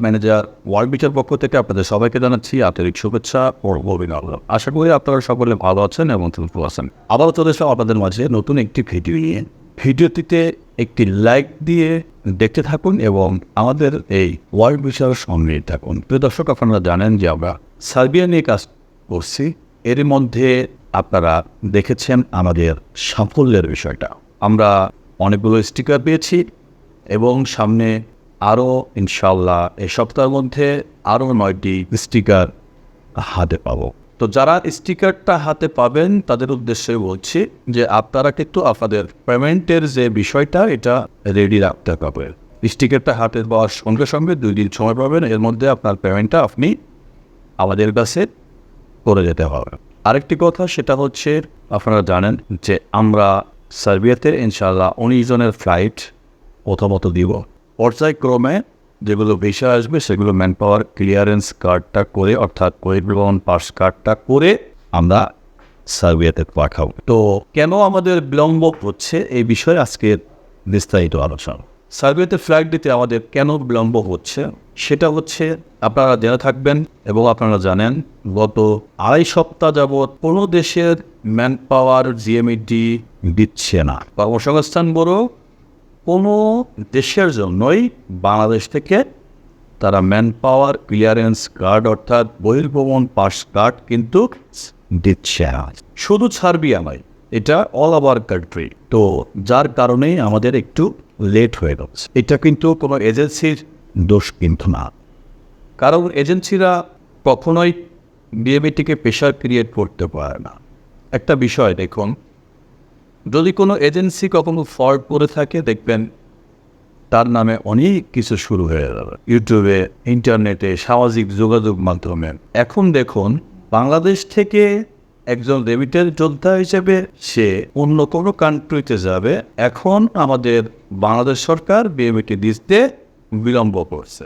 Manager বিচার পক্ষ থেকে আপনাদের সবাইকে জানাচ্ছি শুভেচ্ছা আশা করি আপনারা সকলে ভালো আছেন এবং আপনাদের মাঝে নতুন একটি ভিডিও নিয়ে। ভিডিওটিতে একটি লাইক দিয়ে দেখতে থাকুন এবং আমাদের এই ওয়ার্ল্ড বিচারের সঙ্গে থাকুন। প্রিয় দর্শক, আপনারা জানেন যে আমরা সার্বিয়া নিয়ে কাজ করছি। এর মধ্যে আপনারা দেখেছেন আমাদের সাফল্যের বিষয়টা। আমরা অনেকগুলো স্টিকার পেয়েছি। এবং সামনে আরও ইনশাল্লাহ এই সপ্তাহের মধ্যে আরও নয়টি স্টিকার হাতে পাবো। তো যারা স্টিকারটা হাতে পাবেন, তাদের উদ্দেশ্যে বলছি যে আপনারা কিন্তু আপনাদের পেমেন্টের যে বিষয়টা, এটা রেডি রাখতে হবে স্টিকারটা হাতে পাওয়ার সঙ্গে সঙ্গে দুই দিন সময় পাবেন, এর মধ্যে আপনার পেমেন্টটা আপনি আমাদের কাছে করে যেতে হবে আরেকটি কথা, সেটা হচ্ছে, আপনারা জানেন যে আমরা সার্বিয়াতে ইনশাল্লাহ উনিশ জনের ফ্লাইট প্রথমত দিব। পর্যায়ক্রমে যেগুলো ভিসা আসবে, সেগুলো ম্যান পাওয়ার ক্লিয়ারেন্স কার্ডটা করে, অর্থাৎ পরিবহন পাস কার্ডটা করে আমরা সার্বিয়াতে পাঠাবো। তো কেন আমাদের বিলম্ব হচ্ছে এই বিষয়ে আজকের বিস্তারিত আলোচনা। সার্বিয়াতে ফ্লাইট দিতে আমাদের কেন বিলম্ব হচ্ছে, সেটা হচ্ছে আপনারা জেনে থাকবেন এবং আপনারা জানেন, গত আড়াই সপ্তাহ যাবৎ কোনো দেশের ম্যান পাওয়ার জিএমইটি দিচ্ছে না। কর্মসংস্থান বড় কোনো দেশের জন্যই বাংলাদেশ থেকে তারা ম্যান পাওয়ার ক্লিয়ারেন্স কার্ড অর্থাৎ বহির্ভ্রমণ পাস কার্ড কিন্তু দিচ্ছে না। শুধু সার্বিয়া নয়, এটা অল ওভার কান্ট্রি তো যার কারণেই আমাদের একটু লেট হয়ে যাচ্ছে এটা কিন্তু কোনো এজেন্সির দোষ কিন্তু না। কারণ এজেন্সিরা কখনোই বিএমএটিকে প্রেশার ক্রিয়েট করতে পারে না। একটা বিষয় দেখুন যদি কোনো এজেন্সি কখনো ফল্ট করে থাকে, দেখবেন তার নামে অনেক কিছু শুরু হয়ে যাবে। ইউটিউবে, ইন্টারনেটে, সামাজিক যোগাযোগ মাধ্যমে। এখন দেখুন, বাংলাদেশ থেকে একজন রেমিটেন্স যোদ্ধা হিসেবে সে অন্য কোনো কান্ট্রিতে যাবে। এখন আমাদের বাংলাদেশ সরকার বিএমএটি দিতে বিলম্ব করছে।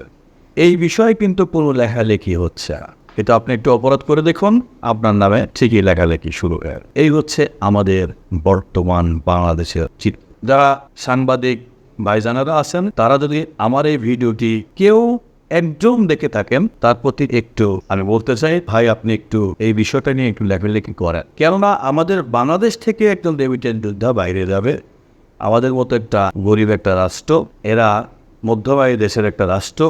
এই বিষয়ে কিন্তু কোনো লেখালেখি হচ্ছে না। এটা আপনি একটু অপরাধ করে দেখুন, আপনার নামে ঠিকই লেখালেখি শুরু হয়। এই হচ্ছে আমাদের বর্তমান বাংলাদেশের চিত্র। যারা সাংবাদিক ভাইজানারা আছেন, তারা যদি আমার এই ভিডিওটি কেউ একজন দেখে থাকেন, তার প্রতি একটু আমি বলতে চাই, ভাই আপনি একটু এই বিষয়টা নিয়ে একটু লেখালেখি করেন। কেননা আমাদের বাংলাদেশ থেকে একজন রেমিটেন্স যোদ্ধা বাইরে যাবে। আমাদের মতো একটা গরিব একটা রাষ্ট্র, এরা মধ্যবায়ী দেশের একটা রাষ্ট্র।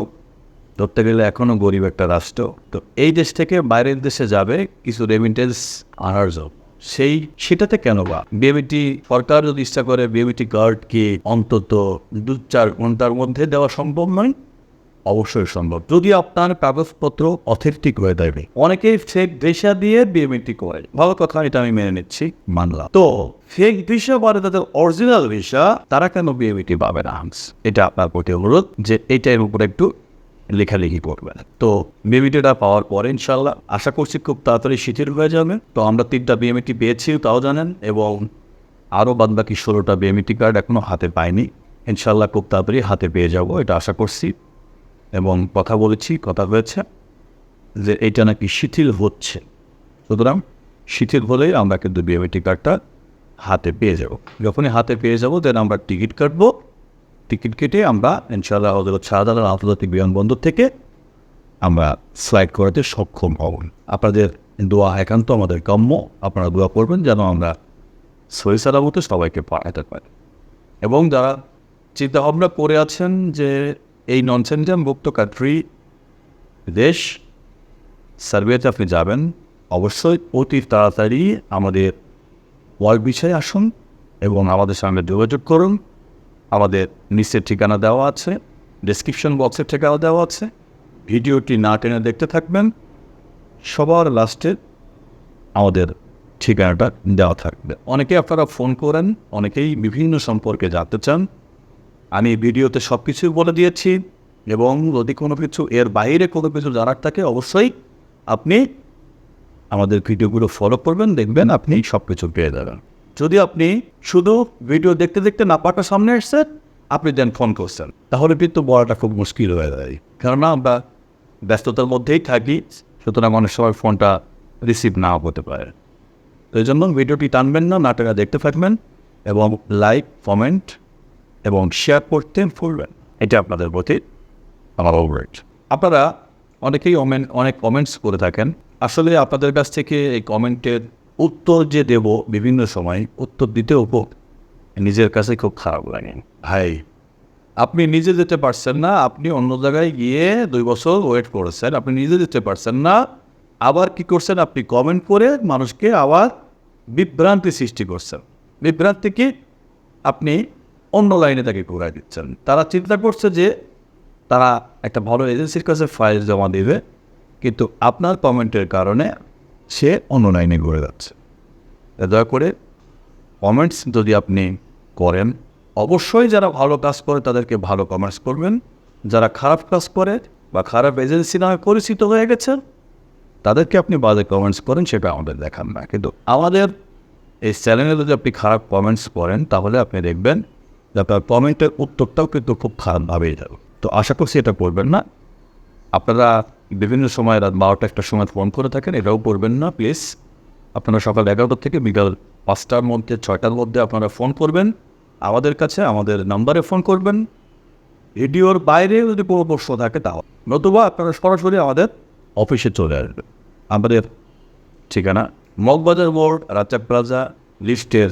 ধরতে গেলে এখনও গরিব একটা রাষ্ট্র। তো এই দেশ থেকে বাইরের দেশে যাবে কিছু রেমিটেন্স আনার জন্য সেই সেটাতে কেন বা? বিএমিটি সরকার যদি ইচ্ছা করে বিএমিটি গার্ডকে অন্তত দু চার ঘণ্টার মধ্যে দেওয়া সম্ভব নয়? অবশ্যই সম্ভব। যদি আপনার কাগজপত্র অথেন্টিক হয়ে যাবে। অনেকেই ফেক ভিসা দিয়ে বিএমএটি করে ভালো কথা, এটা আমি মেনে নিচ্ছি, মানলাম। তো ফেক ভিসা পরে তাদের অরিজিনাল ভিসা, তারা কেন বিএমএটি পাবে না? এটা আপনার প্রতি অনুরোধ যে এইটার উপরে একটু লেখালেখি করবেন। তো বিএমিটিটা পাওয়ার পরে ইনশাল্লাহ আশা করছি খুব তাড়াতাড়ি শিথিল হয়ে যাবে। তো আমরা তিনটা বিএমিটি পেয়েছি, তাও জানেন, এবং আরও বাদ বাকি ষোলোটা বিএমিটি কার্ড এখনও হাতে পাইনি। ইনশাল্লাহ খুব তাড়াতাড়ি হাতে পেয়ে যাব, এটা আশা করছি। এবং কথা বলেছি, কথা হয়েছে যে এটা নাকি শিথিল হচ্ছে। সুতরাং শিথিল হলেই আমরা কিন্তু বিএমএটি কার্ডটা হাতে পেয়ে যাব। যখনই হাতে পেয়ে যাব দেন আমরা টিকিট কাটবো। টিকিট কেটে আমরা, ইনশাআল্লাহ হজরত শাহজালাল আন্তর্জাতিক বিমানবন্দর থেকে আমরা ফ্লাইট করাতে সক্ষম হব। আপনাদের দোয়া একান্ত, আমাদের কাম্য। আপনারা দোয়া করবেন যেন আমরা সহি সালামতে সবাইকে পাঠাতে পারি। এবং যারা চিন্তাভাবনা করে আছেন যে এই নন মুক্ত কান্ট্রি দেশ, সার্বিয়াতে আপনি যাবেন, অবশ্যই অতি তাড়াতাড়ি আমাদের ওয়ার্ল্ড বিষয়ে আসুন এবং আমাদের সঙ্গে যোগাযোগ করুন। আমাদের নিচের ঠিকানা দেওয়া আছে ডেসক্রিপশন বক্সের ঠিকানা দেওয়া আছে। ভিডিওটি না টেনে দেখতে থাকবেন। সবার লাস্টে আমাদের ঠিকানাটা দেওয়া থাকবে। অনেকে আপনারা ফোন করেন, অনেকেই বিভিন্ন সম্পর্কে জানতে চান। আমি ভিডিওতে সব কিছুই বলে দিয়েছি এবং যদি কোনো কিছু এর বাইরে কোনো কিছু জানার থাকে, অবশ্যই আপনি আমাদের ভিডিওগুলো ফলো করবেন, দেখবেন আপনি সব কিছু পেয়ে যাবেন। যদি আপনি শুধু ভিডিও দেখতে দেখতে না পাটা সামনে এসছেন আপনি দেন ফোন করছেন। তাহলে কিন্তু বলাটা খুব মুশকিল হয়ে যায়। কেননা আমরা ব্যস্ততার মধ্যেই থাকি, সুতরাং অনেক সময় ফোনটা রিসিভ নাও হতে পারে। তো এই জন্য ভিডিওটি টানবেন না নাটকা দেখতে থাকবেন এবং লাইক কমেন্ট এবং শেয়ার করতে ভুলবেন এটা আপনাদের প্রতি আমার ওভারেট আপনারা অনেকেই অনেক কমেন্টস করে থাকেন। আসলে আপনাদের কাছ থেকে এই কমেন্টের উত্তর যে দেব বিভিন্ন সময়, উত্তর দিতেও নিজের কাছে খুব খারাপ লাগে। ভাই, আপনি নিজে যেতে পারছেন না, আপনি অন্য জায়গায় গিয়ে দুই বছর ওয়েট করেছেন, আপনি নিজে যেতে পারছেন না, আবার কি করছেন আপনি কমেন্ট করে মানুষকে আবার বিভ্রান্তি সৃষ্টি করছেন। বিভ্রান্তি কি? আপনি অন্য লাইনে তাকে ঘুরাই দিচ্ছেন। তারা চিন্তা করছে যে তারা একটা ভালো এজেন্সির কাছে ফাইল জমা দেবে, কিন্তু আপনার কমেন্টের কারণে সে অন্য লাইনে ঘুরে যাচ্ছে। দয়া করে কমেন্টস যদি আপনি করেন, অবশ্যই যারা ভালো কাজ করে তাদেরকে ভালো কমেন্টস করবেন। যারা খারাপ কাজ করে বা খারাপ এজেন্সি নামে পরিচিত হয়ে গেছে তাদেরকে আপনি বাজে কমেন্টস করেন, সেটা আমাদের দেখান না। কিন্তু আমাদের এই চ্যানেলে যদি আপনি খারাপ কমেন্টস করেন, তাহলে আপনি দেখবেন যে আপনার কমেন্টের উত্তরটাও কিন্তু খুব খারাপভাবেই যাবে তো আশা করছি এটা করবেন না। আপনারা বিভিন্ন সময় রাত বারোটা একটা সময় ফোন করে থাকেন, এটাও করবেন না প্লিজ আপনারা সকাল এগারোটা থেকে বিকাল পাঁচটার মধ্যে, ছয়টার মধ্যে আপনারা ফোন করবেন। আমাদের কাছে, আমাদের নাম্বারে ফোন করবেন। ভিডিওর বাইরে যদি কোনো প্রশ্ন থাকে, তাও। নতুবা আপনারা সরাসরি আমাদের অফিসে চলে আসবেন। আমাদের ঠিকানা মগবাজার মোড় রাজ্জাক প্লাজা, লিস্টের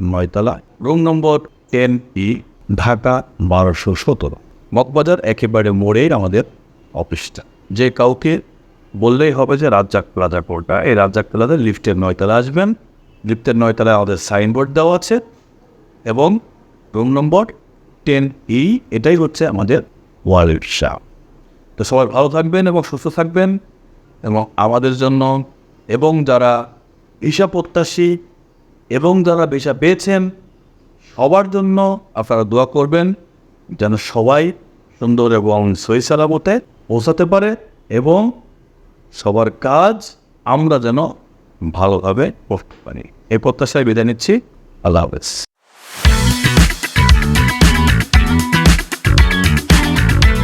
নয়তলা, রুম নম্বর টেন ই ঢাকা বারোশো সতেরো। মগবাজার একেবারে মোড়েই আমাদের অফিসটা যে কাউকে বললেই হবে যে রাজ্জাক প্লাজা কোর্টটা এই রাজ্জাক প্লাজার লিফটের নয়তলা আসবেন। লিফটের নয়তলায় আমাদের সাইনবোর্ড দেওয়া আছে এবং রুম নম্বর টেন ই, এটাই হচ্ছে আমাদের ওয়ালেট শাপ তো সবাই ভালো থাকবেন এবং সুস্থ থাকবেন এবং আমাদের জন্য এবং যারা ভিসা প্রত্যাশী এবং যারা ভিসা পেয়েছেন, সবার জন্য আপনারা দোয়া করবেন যেন সবাই সুন্দর এবং সই সালামতে পৌঁছাতে পারে এবং সবার কাজ আমরা যেন ভালোভাবে করতে পারি। এই প্রত্যাশায় বিদায় নিচ্ছি। আল্লাহ হাফেজ।